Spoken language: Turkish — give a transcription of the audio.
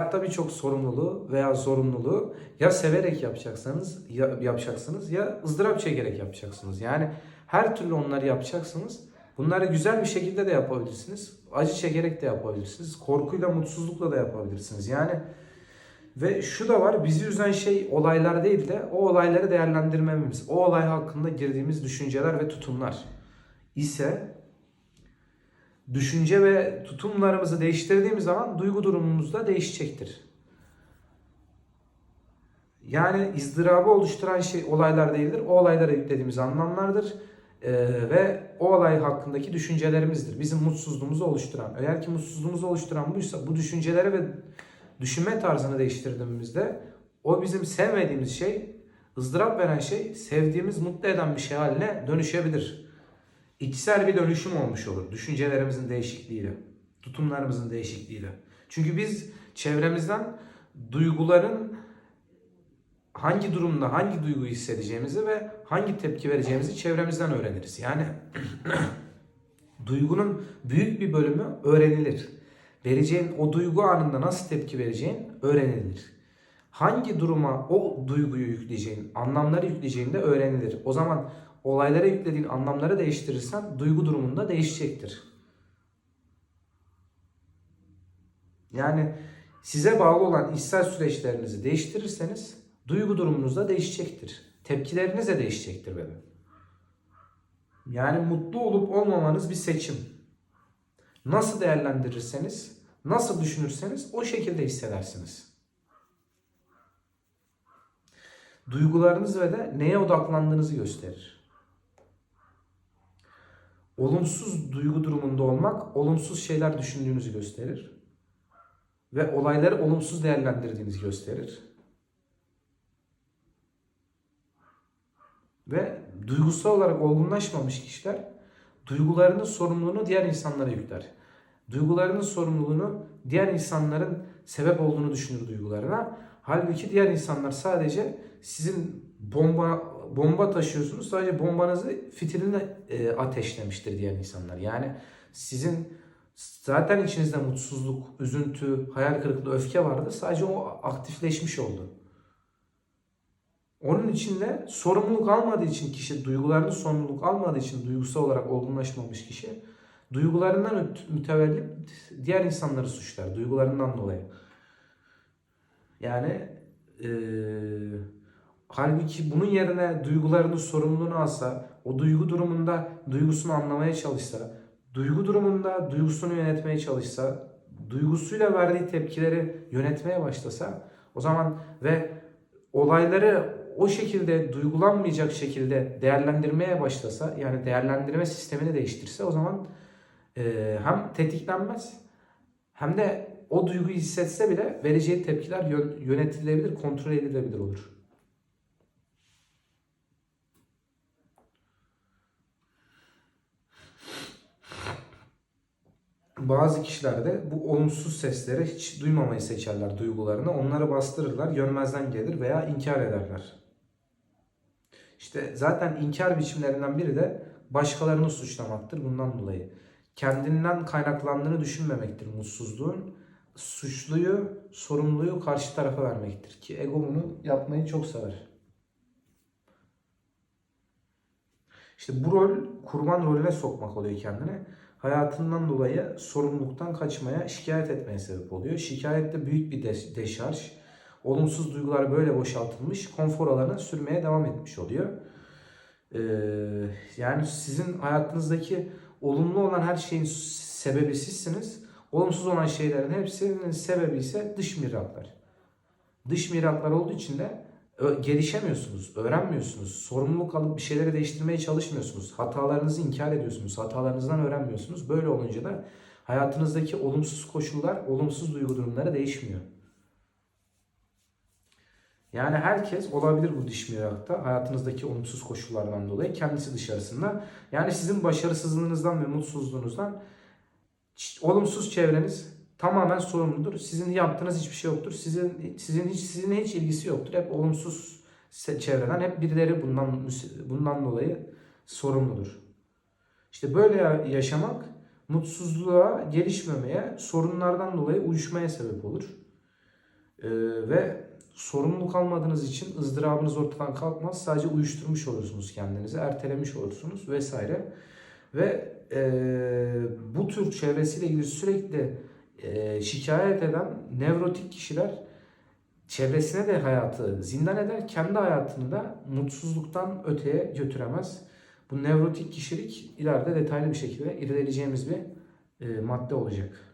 Hayatta birçok sorumluluğu veya zorunluluğu ya severek yapacaksınız, ya yapacaksınız ya ızdırap çekerek yapacaksınız. Yani her türlü onları yapacaksınız. Bunları güzel bir şekilde de yapabilirsiniz. Acı çekerek de yapabilirsiniz. Korkuyla, mutsuzlukla da yapabilirsiniz. Yani ve şu da var bizi üzen şey olaylar değil de o olayları değerlendirmemiz. O olay hakkında girdiğimiz düşünceler ve tutumlar ise düşünce ve tutumlarımızı değiştirdiğimiz zaman duygu durumumuz da değişecektir. Yani izdırabı oluşturan şey olaylar değildir. O olaylara yüklediğimiz anlamlardır. Ee, ve o olay hakkındaki düşüncelerimizdir. Bizim mutsuzluğumuzu oluşturan. Eğer ki mutsuzluğumuzu oluşturan buysa bu düşünceleri ve düşünme tarzını değiştirdiğimizde o bizim sevmediğimiz şey, ızdırap veren şey sevdiğimiz, mutlu eden bir şey haline dönüşebilir. İçsel bir dönüşüm olmuş olur. Düşüncelerimizin değişikliğiyle, tutumlarımızın değişikliğiyle. Çünkü biz çevremizden duyguların hangi durumda hangi duyguyu hissedeceğimizi ve hangi tepki vereceğimizi çevremizden öğreniriz. Yani duygunun büyük bir bölümü öğrenilir. Vereceğin o duygu anında nasıl tepki vereceğin öğrenilir. Hangi duruma o duyguyu yükleyeceğin, anlamları yükleyeceğin de öğrenilir. O zaman olaylara yüklediğin anlamları değiştirirsen duygu durumunda değişecektir. Yani size bağlı olan içsel süreçlerinizi değiştirirseniz duygu durumunuz da değişecektir. Tepkileriniz de değişecektir benim. Yani mutlu olup olmamanız bir seçim. Nasıl değerlendirirseniz, nasıl düşünürseniz o şekilde hissedersiniz. Duygularınız ve de neye odaklandığınızı gösterir. Olumsuz duygu durumunda olmak, olumsuz şeyler düşündüğünüzü gösterir. Ve olayları olumsuz değerlendirdiğinizi gösterir. Ve duygusal olarak olgunlaşmamış kişiler duygularının sorumluluğunu diğer insanlara yükler. Duygularının sorumluluğunu diğer insanların sebep olduğunu düşünür duygularına. Halbuki diğer insanlar sadece sizin bomba bomba taşıyorsunuz. Sadece bombanızı fitilini e, ateşlemiştir diğer insanlar. Yani sizin zaten içinizde mutsuzluk, üzüntü, hayal kırıklığı, öfke vardı. Sadece o aktifleşmiş oldu. Onun için de sorumluluk almadığı için kişi, duygularını sorumluluk almadığı için duygusal olarak olgunlaşmamış kişi, duygularından mütevellit diğer insanları suçlar, duygularından dolayı. Yani e, halbuki bunun yerine duygularını sorumluluğunu alsa, o duygu durumunda duygusunu anlamaya çalışsa, duygu durumunda duygusunu yönetmeye çalışsa, duygusuyla verdiği tepkileri yönetmeye başlasa, o zaman ve olayları o şekilde duygulanmayacak şekilde değerlendirmeye başlasa yani değerlendirme sistemini değiştirse o zaman e, hem tetiklenmez hem de o duyguyu hissetse bile vereceği tepkiler yönetilebilir, kontrol edilebilir olur. Bazı kişiler de bu olumsuz sesleri hiç duymamayı seçerler duygularını. Onları bastırırlar, görmezden gelir veya inkar ederler. İşte zaten inkar biçimlerinden biri de başkalarını suçlamaktır bundan dolayı. Kendinden kaynaklandığını düşünmemektir mutsuzluğun. Suçluyu, sorumluluğu karşı tarafa vermektir ki ego bunu yapmayı çok sever. İşte bu rol kurban rolüne sokmak oluyor kendini. Hayatından dolayı sorumluluktan kaçmaya, şikayet etmeye sebep oluyor. Şikayet de büyük bir deşarj olumsuz duygular böyle boşaltılmış, konfor alanına sürmeye devam etmiş oluyor. Ee, yani sizin hayatınızdaki olumlu olan her şeyin sebebi sizsiniz. Olumsuz olan şeylerin hepsinin sebebi ise dış miraklar. Dış miraklar olduğu için de gelişemiyorsunuz, öğrenmiyorsunuz, sorumluluk alıp bir şeyleri değiştirmeye çalışmıyorsunuz. Hatalarınızı inkar ediyorsunuz, hatalarınızdan öğrenmiyorsunuz. Böyle olunca da hayatınızdaki olumsuz koşullar, olumsuz duygu durumları değişmiyor. Yani herkes olabilir bu dış mirakta hayatınızdaki olumsuz koşullardan dolayı kendisi dışarısında. Yani sizin başarısızlığınızdan ve mutsuzluğunuzdan olumsuz çevreniz tamamen sorumludur. Sizin yaptığınız hiçbir şey yoktur. Sizin sizin hiç sizin hiç ilgisi yoktur. Hep olumsuz çevreden hep birileri bundan bundan dolayı sorumludur. İşte böyle yaşamak mutsuzluğa, gelişmemeye, sorunlardan dolayı uyuşmaya sebep olur. Ee, ve sorumluluk almadığınız için ızdırabınız ortadan kalkmaz. Sadece uyuşturmuş olursunuz kendinizi, ertelemiş olursunuz vesaire. Ve e, bu tür çevresiyle ilgili sürekli e, şikayet eden nevrotik kişiler çevresine de hayatı zindan eder, kendi hayatını da mutsuzluktan öteye götüremez. Bu nevrotik kişilik ileride detaylı bir şekilde irdeleyeceğimiz bir e, madde olacak.